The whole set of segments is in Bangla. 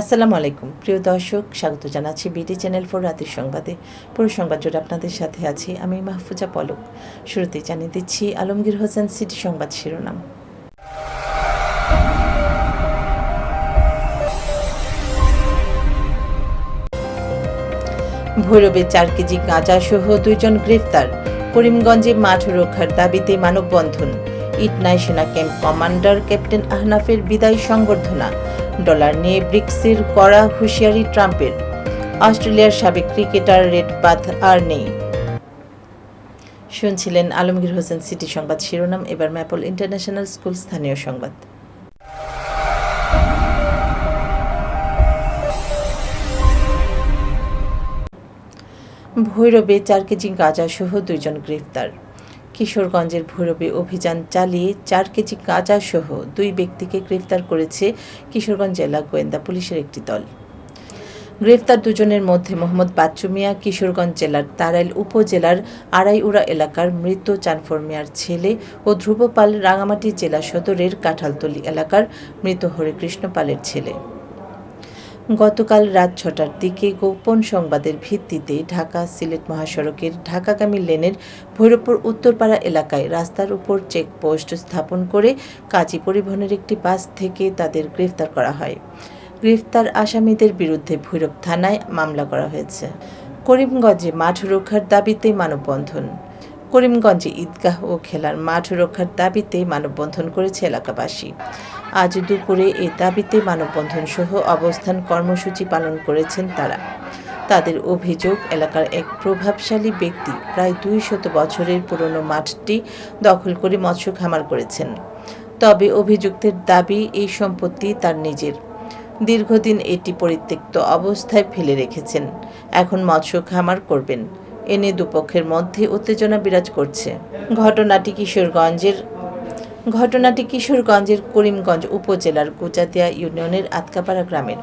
আসসালামু আলাইকুম। প্রিয় দর্শক, স্বাগত জানাচ্ছি বিডি চ্যানেল ফোর রাতের সংবাদে। পুরো সংবাদ জুড়ে আপনাদের সাথে আছি আমি মাহফুজা পলক। শুরুতে জানিয়ে দিচ্ছি, আলমগীর হোসেন সিটি সংবাদ শিরোনাম। ভৈরবে চার কেজি গাঁজা সহ দুইজন গ্রেফতার। করিমগঞ্জে মাঠ রক্ষার দাবিতে মানববন্ধন। ইটনাই সেনা ক্যাম্প কমান্ডার ক্যাপ্টেন আহনাফের বিদায় সংবর্ধনা। ডলার নিয়ে ব্রিক্সের কড়া হুঁশিয়ারি ট্রাম্পের। অস্ট্রেলিয়ার সাবেক ক্রিকেটার রেড পাথ আর নেই। শুনছিলেন আলমগীর হোসেন সিটি সংবাদ শিরোনাম, এবার ম্যাপল ইন্টারন্যাশনাল স্কুল স্থানীয় সংবাদ। ভৈরবে চার কেজি গাঁজা সহ দুইজন গ্রেফতার। কিশোরগঞ্জের ভৈরবে অভিযান চালিয়ে চার কেজি গাঁজা সহ দুই ব্যক্তিকে গ্রেফতার করেছে কিশোরগঞ্জ জেলা গোয়েন্দা পুলিশের একটি দল। গ্রেফতার দুজনের মধ্যে মোহাম্মদ বাচ্চু মিয়া কিশোরগঞ্জ জেলার তারাইল উপজেলার আড়াইউড়া এলাকার মৃত চানফর মিয়ার ছেলে ও ধ্রুব পাল রাঙামাটি জেলা সদরের কাঁঠালতলি এলাকার মৃত হরেকৃষ্ণ পালের ছেলে। গতকাল রাত ছটার দিকে গোপন সংবাদের ভিত্তিতে ঢাকা সিলেট মহাসড়কের ঢাকাগামী লেনের ভৈরবপুর উত্তরপাড়া এলাকায় রাস্তার উপর চেকপোস্ট স্থাপন করে কাজী পরিবহনের একটি বাস থেকে তাদের গ্রেফতার করা হয়। গ্রেফতার আসামিদের বিরুদ্ধে ভৈরব থানায় মামলা করা হয়েছে। করিমগঞ্জে মাঠ রক্ষার দাবিতে মানববন্ধন। করিমগঞ্জে ঈদগাহ ও খেলার মাঠ রক্ষার দাবিতে মানববন্ধন করেছে এলাকাবাসী। আজ দুপুরে এ দাবিতে মানববন্ধন সহ অবস্থান কর্মসূচি পালন করেছেন তারা। তাদের অভিযোগ, এলাকার এক প্রভাবশালী ব্যক্তি প্রায় দুই শত বছরের পুরনো মাঠটি দখল করে মৎস্য খামার করেছেন। তবে অভিযুক্তের দাবি, এই সম্পত্তি তার নিজের। দীর্ঘদিন এটি পরিত্যক্ত অবস্থায় ফেলে রেখেছেন। এখন মৎস্য খামার করবেন। এনে দুপক্ষের মধ্যে উত্তেজনা বিরাজ করছে। ঘটনাটি কিশোরগঞ্জের ঘটনাটি কিশোরগঞ্জের করিমগঞ্জ উপজেলার কুচাতিয়া ইউনিয়নের আতকাপাড়া গ্রামের।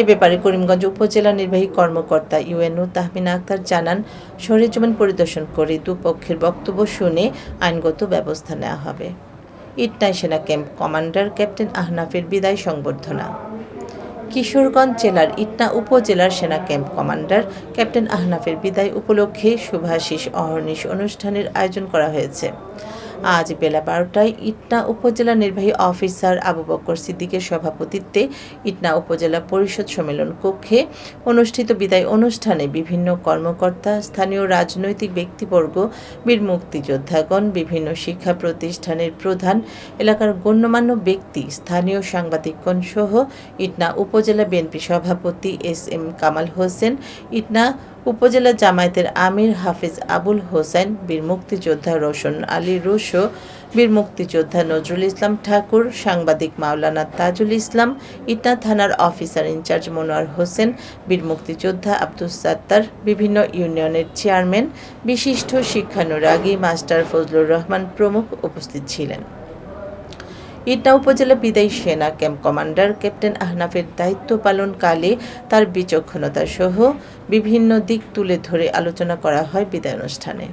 এ ব্যাপারে করিমগঞ্জ উপজেলা নির্বাহী কর্মকর্তা ইউএনও তাহমিনা আক্তার জানান সরেজমিন পরিদর্শন করে দুপক্ষের বক্তব্য শুনে আইনগত ব্যবস্থা নেওয়া হবে। ইটনাই সেনা ক্যাম্প কমান্ডার ক্যাপ্টেন আহনাফের বিদায় সংবর্ধনা। কিশোরগঞ্জ জেলার ইটনা উপজেলার সেনা ক্যাম্প কমান্ডার ক্যাপ্টেন আহনাফের বিদায় উপলক্ষে শুভাশিস অহর্নিশ অনুষ্ঠানের আয়োজন করা হয়েছে। আজ বেলা বারোটায় ইটনা উপজেলা নির্বাহী অফিসার আবু বক্কর সিদ্দিকের সভাপতিত্বে ইটনা উপজেলা পরিষদ সম্মেলন কক্ষে অনুষ্ঠিত বিদায় অনুষ্ঠানে বিভিন্ন কর্মকর্তা, স্থানীয় রাজনৈতিক ব্যক্তিবর্গ, বীর মুক্তিযোদ্ধাগণ, বিভিন্ন শিক্ষা প্রতিষ্ঠানের প্রধান, এলাকার গণ্যমান্য ব্যক্তি, স্থানীয় সাংবাদিকগণ সহ ইটনা উপজেলা বিএনপি সভাপতি এস এম কামাল হোসেন, ইটনা উপজেলা জামায়াতের আমির হাফিজ আবুল হোসেন, বীর মুক্তিযোদ্ধা রোশন আলী রুশো, বীর মুক্তিযোদ্ধা নজরুল ইসলাম ঠাকুর, সাংবাদিক মাওলানা তাজুল ইসলাম, ইটনা থানার অফিসার ইনচার্জ মনোয়ার হোসেন, বীর মুক্তিযোদ্ধা আব্দুস সাত্তার, বিভিন্ন ইউনিয়নের চেয়ারম্যান, বিশিষ্ট শিক্ষানুরাগী মাস্টার ফজলুর রহমান প্রমুখ উপস্থিত ছিলেন। ইটনা উপজেলা বিদায়ী সেনা ক্যাম্প কমান্ডার ক্যাপ্টেন আহনাফের দায়িত্ব পালনকালে তার বিচক্ষণতা সহ বিভিন্ন দিক তুলে ধরে আলোচনা করা হয় বিদায় অনুষ্ঠানে।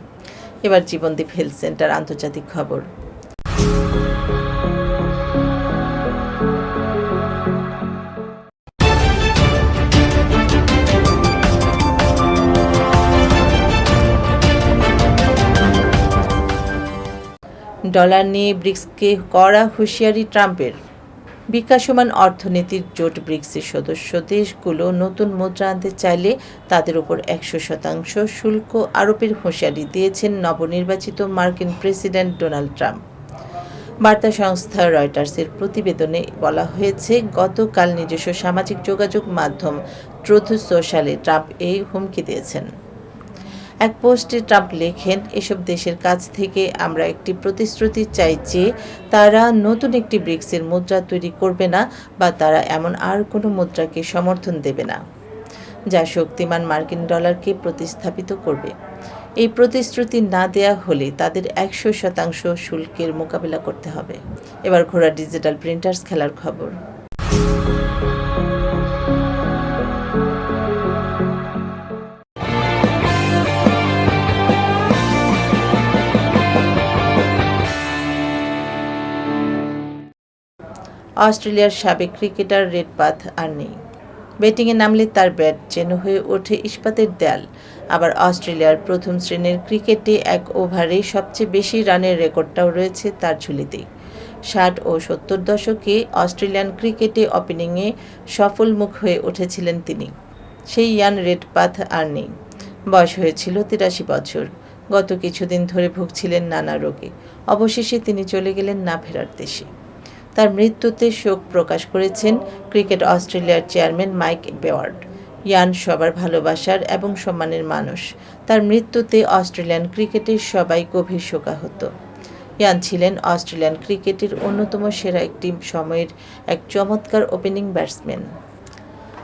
এবার জীবনদীপ হেলথ সেন্টার আন্তর্জাতিক খবর। ডলার নিয়ে ব্রিক্সকে কড়া হুঁশিয়ারি ট্রাম্পের। বিকাশমান অর্থনীতির জোট ব্রিক্সের সদস্য দেশগুলো নতুন মুদ্রা আনতে চাইলে তাদের উপর একশো শতাংশ শুল্ক আরোপের হুঁশিয়ারি দিয়েছেন নবনির্বাচিত মার্কিন প্রেসিডেন্ট ডোনাল্ড ট্রাম্প। বার্তা সংস্থা রয়টার্সের প্রতিবেদনে বলা হয়েছে, গতকাল নিজস্ব সামাজিক যোগাযোগ মাধ্যম ট্রুথ সোশ্যালে ট্রাম্প এই হুমকি দিয়েছেন। এক পোস্টে ট্রাম্প লেখেন, এসব দেশের কাছ থেকে আমরা একটি প্রতিশ্রুতি চাই যে তারা নতুন একটি ব্রিক্সের মুদ্রা তৈরি করবে না বা তারা এমন আর কোনো মুদ্রাকে সমর্থন দেবে না, যা শক্তিমান মার্কিন ডলারকে প্রতিস্থাপিত করবে। এই প্রতিশ্রুতি না দেয়া হলে তাদের একশো শতাংশ শুল্কের মোকাবিলা করতে হবে। এবার ঘোড়া ডিজিটাল প্রিন্টার্স খেলার খবর। অস্ট্রেলিয়ার সাবেক ক্রিকেটার রেড পাথ আর নেই। ব্যাটিংয়ে নামলে তার ব্যাট যেন হয়ে ওঠে ইস্পাতের দেয়াল। আবার অস্ট্রেলিয়ার প্রথম শ্রেণির ক্রিকেটে এক ওভারে সবচেয়ে বেশি রানের রেকর্ডটাও রয়েছে তার ঝুলিতেই। ষাট ও সত্তর দশকে অস্ট্রেলিয়ান ক্রিকেটে ওপেনিংয়ে সফলমুখ হয়ে উঠেছিলেন তিনি। সেই ইয়ান রেডপাথ আর নেই। বয়স হয়েছিল তিরাশি বছর। গত কিছুদিন ধরে ভুগছিলেন নানা রোগে। অবশেষে তিনি চলে গেলেন না ফেরার দেশে। তার মৃত্যুতে শোক প্রকাশ করেছেন ক্রিকেট অস্ট্রেলিয়ার চেয়ারম্যান মাইক বেওয়ার্ড। ইয়ান সবার ভালোবাসার এবং সম্মানের মানুষ। তার মৃত্যুতে অস্ট্রেলিয়ান ক্রিকেটের সবাই গভীর শোকাহত। ইয়ান ছিলেন অস্ট্রেলিয়ান ক্রিকেটের অন্যতম সেরা একটি সময়ের এক চমৎকার ওপেনিং ব্যাটসম্যান